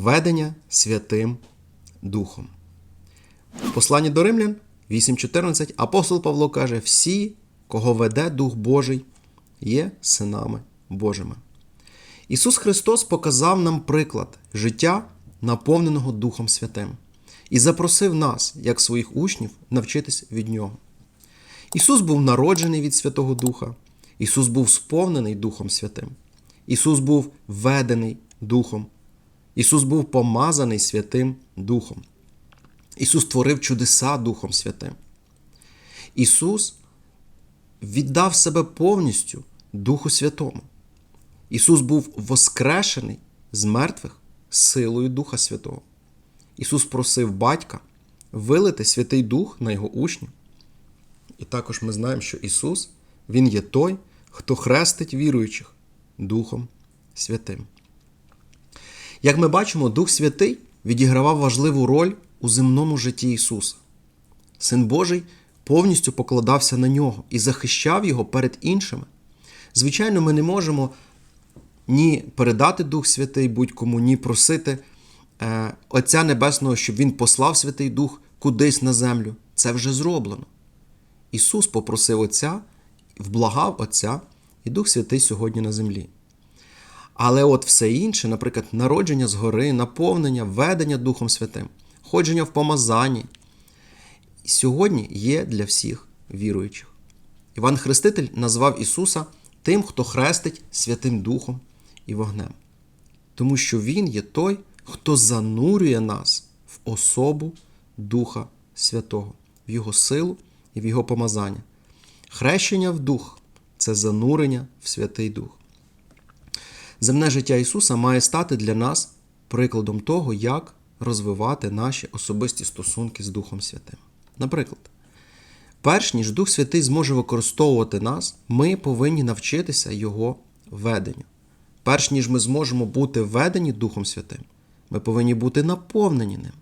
Ведення Святим Духом. В посланні до Римлян 8.14 апостол Павло каже: всі, кого веде Дух Божий, є синами Божими. Ісус Христос показав нам приклад життя, наповненого Духом Святим, і запросив нас, як своїх учнів, навчитись від Нього. Ісус був народжений від Святого Духа, Ісус був сповнений Духом Святим, Ісус був ведений Духом, Ісус був помазаний Святим Духом. Ісус творив чудеса Духом Святим. Ісус віддав себе повністю Духу Святому. Ісус був воскрешений з мертвих силою Духа Святого. Ісус просив батька вилити Святий Дух на Його учнів. І також ми знаємо, що Ісус Він є той, хто хрестить віруючих Духом Святим. Як ми бачимо, Дух Святий відігравав важливу роль у земному житті Ісуса. Син Божий повністю покладався на нього і захищав його перед іншими. Звичайно, ми не можемо ні передати Дух Святий будь-кому, ні просити е, Отця Небесного, щоб Він послав Святий Дух кудись на землю. Це вже зроблено. Ісус попросив Отця, вблагав Отця, і Дух Святий сьогодні на землі. Але от все інше, наприклад, народження згори, наповнення, ведення Духом Святим, ходження в помазанні, сьогодні є для всіх віруючих. Іван Хреститель назвав Ісуса тим, хто хрестить Святим Духом і вогнем. Тому що Він є той, хто занурює нас в особу Духа Святого, в Його силу і в Його помазання. Хрещення в Дух це занурення в Святий Дух. Земне життя Ісуса має стати для нас прикладом того, як розвивати наші особисті стосунки з Духом Святим. Наприклад, перш ніж Дух Святий зможе використовувати нас, ми повинні навчитися Його веденню. Перш ніж ми зможемо бути ведені Духом Святим, ми повинні бути наповнені ним.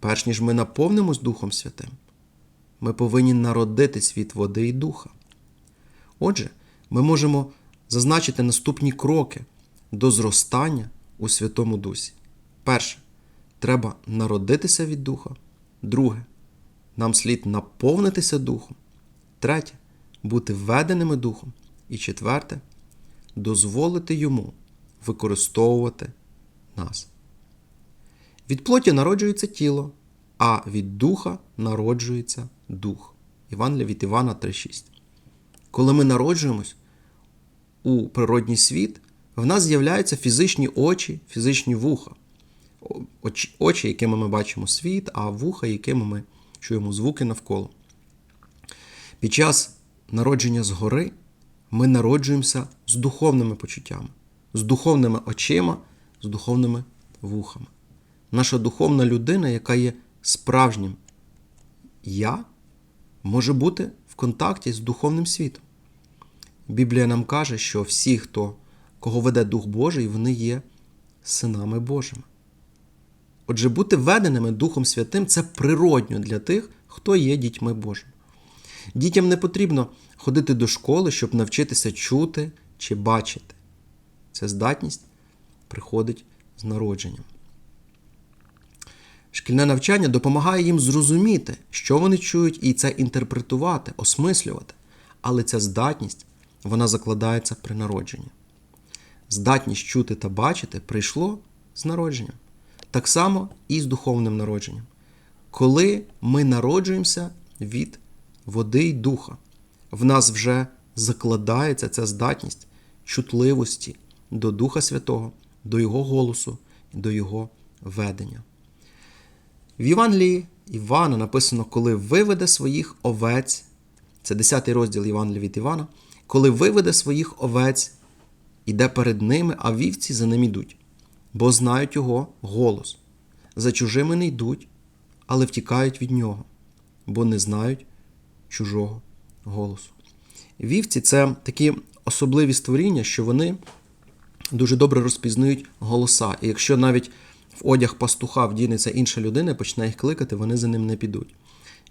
Перш ніж ми наповнимось Духом Святим, ми повинні народитись від води і духа. Отже, ми можемо зазначити наступні кроки до зростання у Святому Дусі. Перше, треба народитися від Духа. Друге, нам слід наповнитися Духом. Третє бути введеними Духом. І четверте дозволити йому використовувати нас. Від плоті народжується тіло, а від духа народжується дух. Іван від Івана 3,6. Коли ми народжуємось у природній світ, в нас з'являються фізичні очі, фізичні вуха. Очі, очі, якими ми бачимо світ, а вуха, якими ми чуємо звуки навколо. Під час народження згори ми народжуємося з духовними почуттями, з духовними очима, з духовними вухами. Наша духовна людина, яка є справжнім я, може бути в контакті з духовним світом. Біблія нам каже, що всі, хто, кого веде Дух Божий, вони є синами Божими. Отже, бути веденими Духом Святим це природньо для тих, хто є дітьми Божими. Дітям не потрібно ходити до школи, щоб навчитися чути чи бачити. Ця здатність приходить з народженням. Шкільне навчання допомагає їм зрозуміти, що вони чують, і це інтерпретувати, осмислювати. Але ця здатність вона закладається при народженні. Здатність чути та бачити прийшло з народженням. Так само і з духовним народженням. Коли ми народжуємося від води й духа, в нас вже закладається ця здатність чутливості до Духа Святого, до Його голосу до Його ведення. В Євангелії Івана написано, коли виведе своїх овець, це 10 розділ Євангелія від Івана, коли виведе своїх овець, іде перед ними, а вівці за ним ідуть, бо знають його голос. За чужими не йдуть, але втікають від нього, бо не знають чужого голосу. Вівці це такі особливі створіння, що вони дуже добре розпізнають голоса. І якщо навіть в одяг пастуха вдінеться інша людина почне їх кликати, вони за ним не підуть.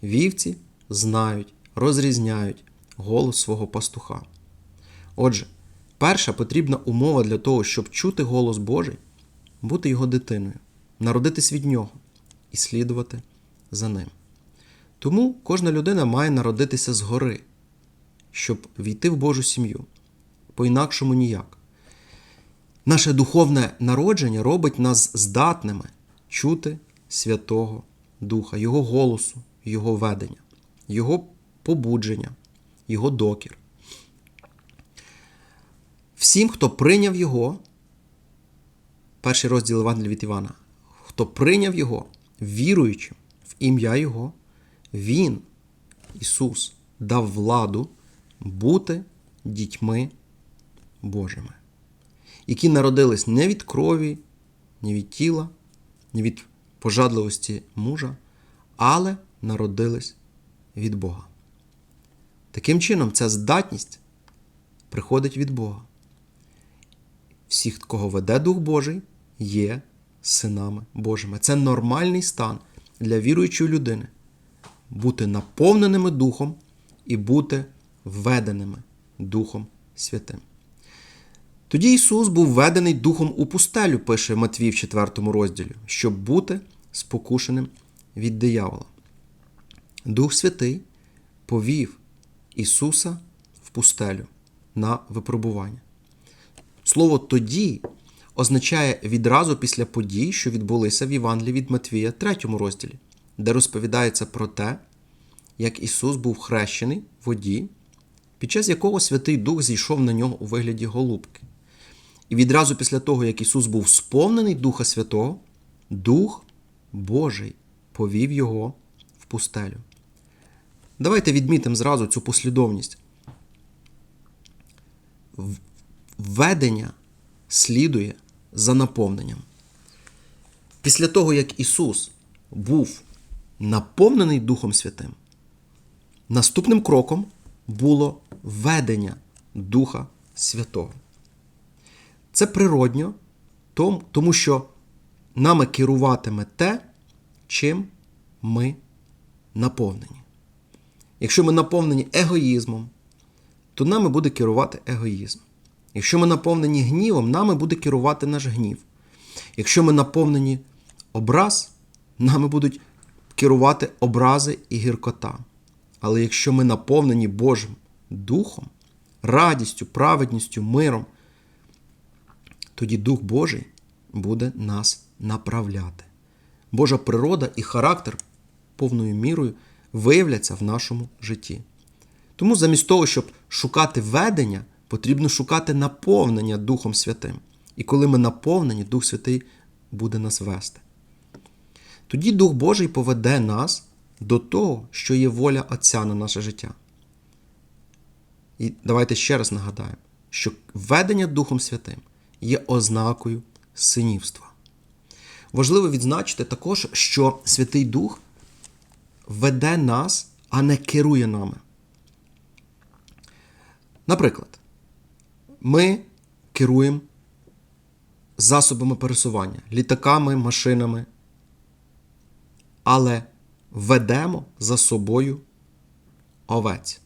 Вівці знають, розрізняють голос свого пастуха. Отже, перша потрібна умова для того, щоб чути голос Божий, бути його дитиною. народитись від Нього і слідувати за Ним. Тому кожна людина має народитися згори, щоб війти в Божу сім'ю. По-інакшому ніяк. Наше духовне народження робить нас здатними чути Святого Духа, Його голосу, Його ведення, Його побудження, Його докір. Всім, хто прийняв Його, перший розділ Євангелія від Івана, хто прийняв Його, віруючи в ім'я Його, Він, Ісус, дав владу бути дітьми Божими, які народились не від крові, ні від тіла, ні від пожадливості мужа, але народились від Бога. Таким чином, ця здатність приходить від Бога. Всіх, кого веде Дух Божий, є синами Божими. Це нормальний стан для віруючої людини бути наповненими Духом і бути введеними Духом Святим. Тоді Ісус був введений Духом у пустелю, пише Матвій в 4 розділі, щоб бути спокушеним від диявола. Дух Святий повів Ісуса в пустелю на випробування. Слово тоді означає відразу після подій, що відбулися в Євангелії від Матвія, 3 розділі, де розповідається про те, як Ісус був хрещений в воді, під час якого Святий Дух зійшов на нього у вигляді голубки. І відразу після того, як Ісус був сповнений Духа Святого, Дух Божий повів Його в пустелю. Давайте відмітимо зразу цю послідовність. Введення слідує за наповненням. Після того, як Ісус був наповнений Духом Святим, наступним кроком було введення Духа Святого. Це природньо, тому що нами керуватиме те, чим ми наповнені. Якщо ми наповнені егоїзмом, то нами буде керувати егоїзм. Якщо ми наповнені гнівом, нами буде керувати наш гнів. Якщо ми наповнені образ, нами будуть керувати образи і гіркота. Але якщо ми наповнені Божим Духом, радістю, праведністю, миром, тоді Дух Божий буде нас направляти. Божа природа і характер повною мірою виявляться в нашому житті. Тому замість того, щоб шукати ведення, потрібно шукати наповнення Духом Святим. І коли ми наповнені, Дух Святий буде нас вести. Тоді Дух Божий поведе нас до того, що є воля Отця на наше життя. І давайте ще раз нагадаємо, що ведення Духом Святим є ознакою синівства. Важливо відзначити також, що Святий Дух веде нас, а не керує нами. Наприклад, ми керуємо засобами пересування, літаками, машинами, але ведемо за собою овець.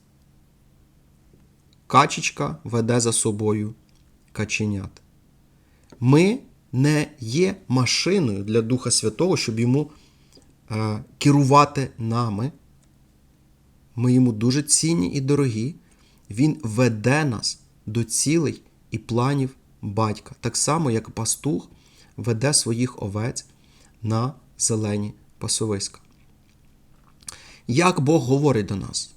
Качечка веде за собою каченят. Ми не є машиною для Духа Святого, щоб йому е, керувати нами. Ми йому дуже цінні і дорогі. Він веде нас до цілей і планів батька, так само, як пастух веде своїх овець на зелені пасовиська. Як Бог говорить до нас?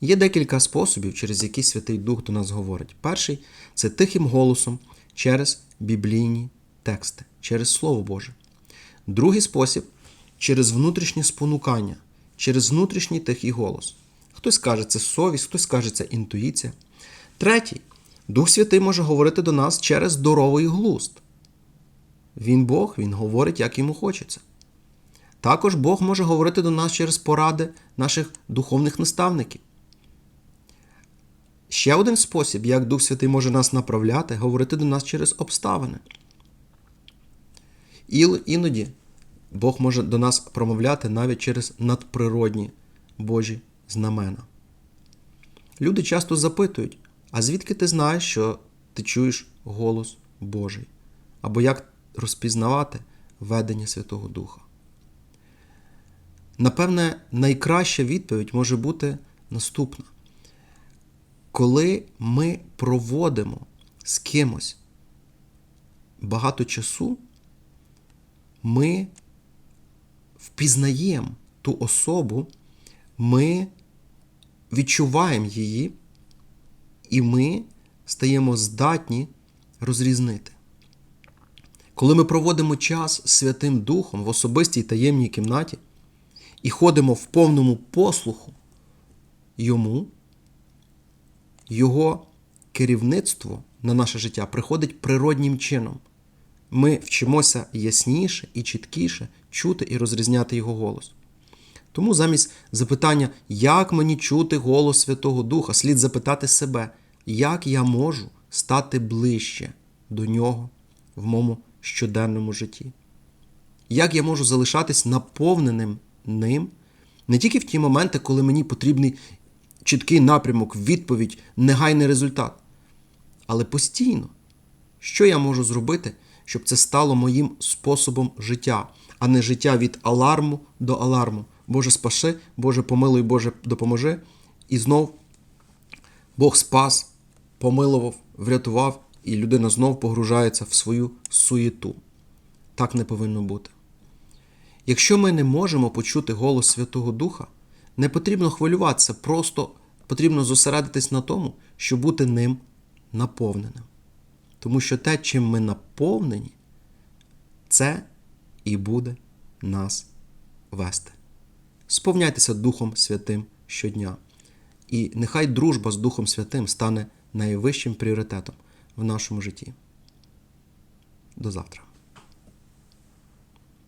Є декілька способів, через які Святий Дух до нас говорить. Перший це тихим голосом через біблійні тексти, через Слово Боже. Другий спосіб через внутрішнє спонукання, через внутрішній тихий голос. Хтось каже, це совість, хтось каже, це інтуїція. Третій Дух Святий може говорити до нас через здоровий глузд. Він Бог, Він говорить, як йому хочеться. Також Бог може говорити до нас через поради наших духовних наставників. Ще один спосіб, як Дух Святий може нас направляти, говорити до нас через обставини. І іноді Бог може до нас промовляти навіть через надприродні Божі знамена. Люди часто запитують, а звідки ти знаєш, що ти чуєш голос Божий? Або як розпізнавати ведення Святого Духа. Напевне, найкраща відповідь може бути наступна. Коли ми проводимо з кимось багато часу, ми впізнаємо ту особу, ми відчуваємо її, і ми стаємо здатні розрізнити. Коли ми проводимо час з Святим Духом в особистій таємній кімнаті і ходимо в повному послуху йому, його керівництво на наше життя приходить природнім чином. Ми вчимося ясніше і чіткіше чути і розрізняти його голос. Тому замість запитання, як мені чути голос Святого Духа, слід запитати себе, як я можу стати ближче до нього в моєму щоденному житті. Як я можу залишатись наповненим ним не тільки в ті моменти, коли мені потрібний чіткий напрямок, відповідь, негайний результат, але постійно, що я можу зробити, щоб це стало моїм способом життя, а не життя від аларму до аларму. Боже, спаши, Боже, помилуй, Боже, допоможи. І знов Бог спас, помилував, врятував, і людина знов погружається в свою суєту. Так не повинно бути. Якщо ми не можемо почути голос Святого Духа, не потрібно хвилюватися, просто потрібно зосередитись на тому, щоб бути ним наповненим. Тому що те, чим ми наповнені, це і буде нас вести. Сповняйтеся Духом Святим щодня. І нехай дружба з Духом Святим стане найвищим пріоритетом в нашому житті. До завтра.